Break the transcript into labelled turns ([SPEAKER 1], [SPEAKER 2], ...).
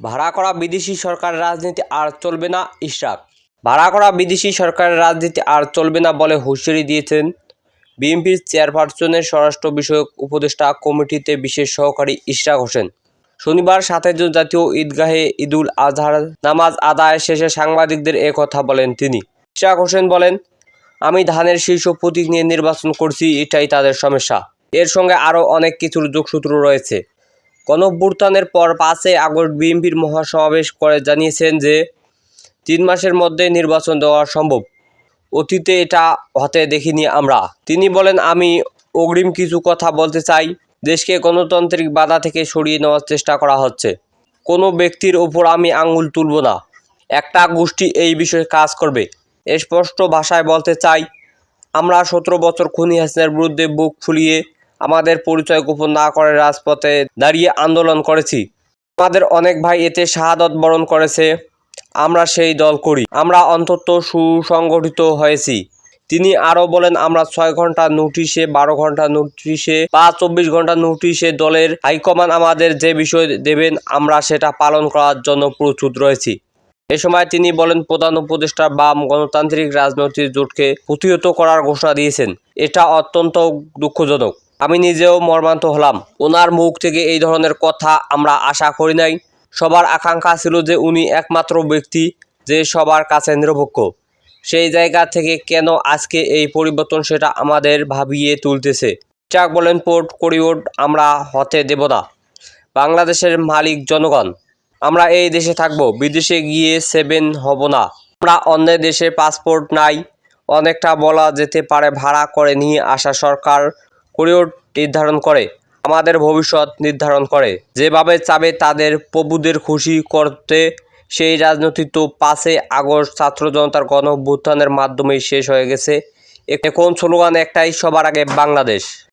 [SPEAKER 1] ভাড়া করা বিদেশি সরকার রাজনীতি আর চলবে না ইশরাক। ভাড়া করা বিদেশি সরকারের রাজনীতি আর চলবে না বলে হুঁশিয়ারি দিয়েছেন বিএনপির চেয়ারপারসনের স্বরাষ্ট্র বিষয়ক উপদেষ্টা কমিটিতে বিশেষ সহকারী ইশরাক হোসেন। শনিবার জুন জাতীয় ঈদগাহে ঈদুল আজহার নামাজ আদায় শেষে সাংবাদিকদের এ কথা বলেন তিনি। ইশরাক হোসেন বলেন, আমি ধানের শীর্ষ প্রতীক নিয়ে নির্বাচন করছি, এটাই তাদের সমস্যা। এর সঙ্গে আরও অনেক কিছুর যোগসূত্র রয়েছে। গণভ্যুত্থানের পর পাঁচই আগস্ট বিএনপির মহাসমাবেশ করে জানিয়েছেন যে তিন মাসের মধ্যে নির্বাচন দেওয়া সম্ভব। অতীতে এটা হতে দেখিনি আমরা। তিনি বলেন, আমি অগ্রিম কিছু কথা বলতে চাই। দেশকে গণতান্ত্রিক বাধা থেকে সরিয়ে নেওয়ার চেষ্টা করা হচ্ছে। কোনো ব্যক্তির ওপর আমি আঙুল তুলব না। একটা গোষ্ঠী এই বিষয়ে কাজ করবে। স্পষ্ট ভাষায় বলতে চাই, আমরা সতেরো বছর খুনি হাসিনার বিরুদ্ধে বুক ফুলিয়ে আমাদের পরিচয় গোপন না করে রাজপথে দাঁড়িয়ে আন্দোলন করেছি। আমাদের অনেক ভাই এতে শাহাদত বরণ করেছে। আমরা সেই দল করি। আমরা অন্তত সুসংগঠিত হয়েছি। তিনি আরও বলেন, আমরা ছয় ঘণ্টা নোটিশে, বারো ঘণ্টা নোটিশে বা চব্বিশ ঘণ্টা নোটিশে দলের হাইকমান্ড আমাদের যে বিষয় দেবেন, আমরা সেটা পালন করার জন্য প্রস্তুত রয়েছি। এ সময় তিনি বলেন, প্রধান উপদেষ্টা বাম গণতান্ত্রিক রাজনৈতিক জোটকে প্রতিহত করার ঘোষণা দিয়েছেন। এটা অত্যন্ত দুঃখজনক। আমি নিজেও মর্মান্ত হলাম। ওনার মুখ থেকে এই ধরনের কথা আমরা আশা করি নাই। সবার আকাঙ্ক্ষা ছিল যে উনি একমাত্র ব্যক্তি যে সবার কাছে নিরপেক্ষ। সেই জায়গা থেকে কেন আজকে এই পরিবর্তন সেটা আমাদের ভাবিয়ে তুলতেছে। চাক বলেন, পোর্ট করিডোর আমরা হতে দেব না। বাংলাদেশের মালিক জনগণ, আমরা এই দেশে থাকব, বিদেশে গিয়ে সেভেন হব না। আমরা অন্য দেশে পাসপোর্ট নাই, অনেকটা বলা যেতে পারে ভাড়া করে নিয়ে আসা সরকার করিডোর নির্ধারণ করে, আমাদের ভবিষ্যৎ নির্ধারণ করে। যেভাবে চাবে তাদের প্রভুদের খুশি করতে, সেই রাজনীতি তো পাঁচই আগস্ট ছাত্র জনতার গণ মাধ্যমেই শেষ হয়ে গেছে। এখন স্লোগান একটাই, সবার আগে বাংলাদেশ।